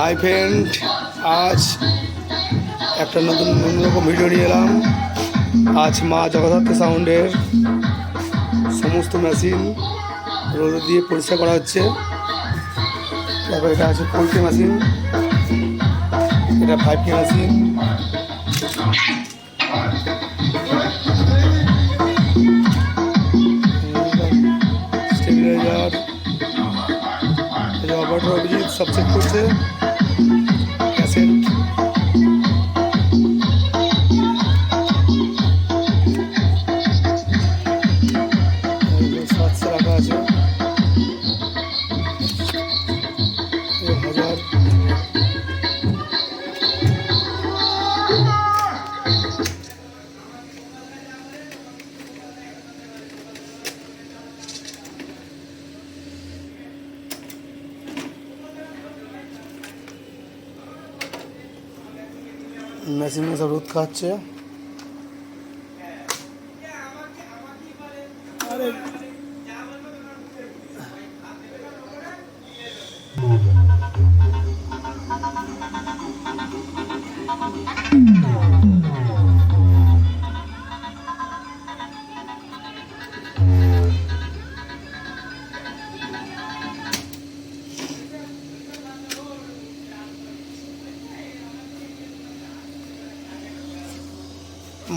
Hi friend, আজ একটা নতুন অন্যরকম ভিডিও নিয়ে এলাম। আজ মা জগদ্ধাত্রী সাউন্ডের সমস্ত মেশিন রোদে দিয়ে পরিষ্কার করা হচ্ছে। তারপর এটা আছে ফোর কে মেশিন এটা ফাইভ কে মেশিন অভিজিৎ সব চেক করছে। মেশিনে মেশা রোদ খাচ্ছে। আরে।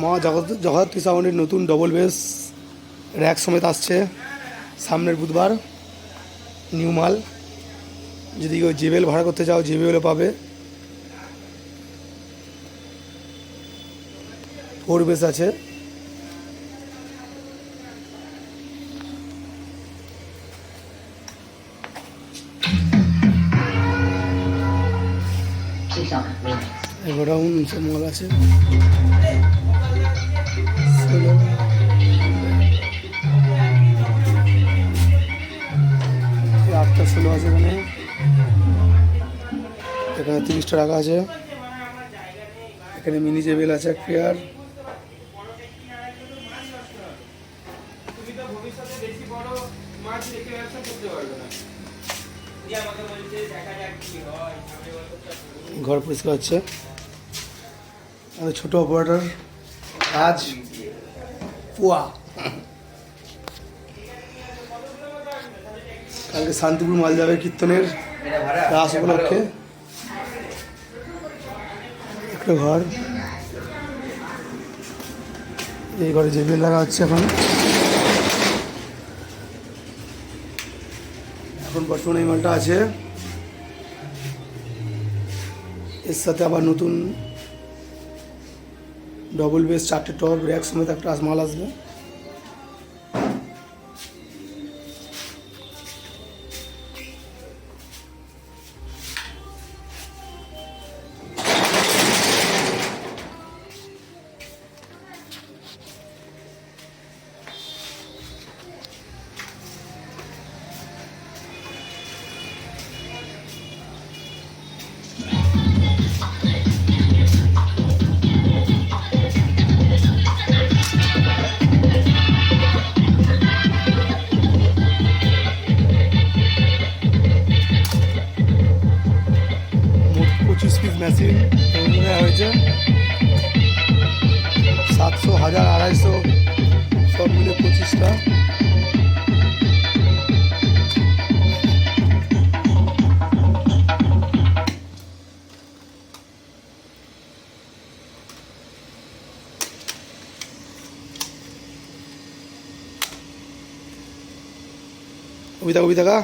মা জগৎ জগদ্ধাত্রী সাউন্ডের নতুন ডবল বেস র্যাক সমেত আসছে। সামনের বুধবার নিউ মাল। যদি কেউ জেবেল ভাড়া করতে চাও জেবেলও পাবে। ফোর বেস আছে। গোডাউন মাল আছে। এখানে তিরিশটা টাকা আছে। এখানে মিনি জেবেল আছে, এক পেয়ার। রেখে। ঘর পরিষ্কার হচ্ছে। ছোটো অপারেটর আজ পুয়া। কালকে শান্তিপুর মাল যাবে কীর্তনের রাস উপলক্ষে। একটা ঘর। এই ঘরে যে বিল লাগা হচ্ছে এখন। এখন বর্তমানে এই মালটা আছে। এর সাথে আবার নতুন ডবল বেস চারটে টপ র্যাক সমেত একটা মাল আসবে। মেশিন হয়েছে। সাতশো হাজার আড়াইশো সব মিলে পঁচিশটা। কবিতা কবিতা কা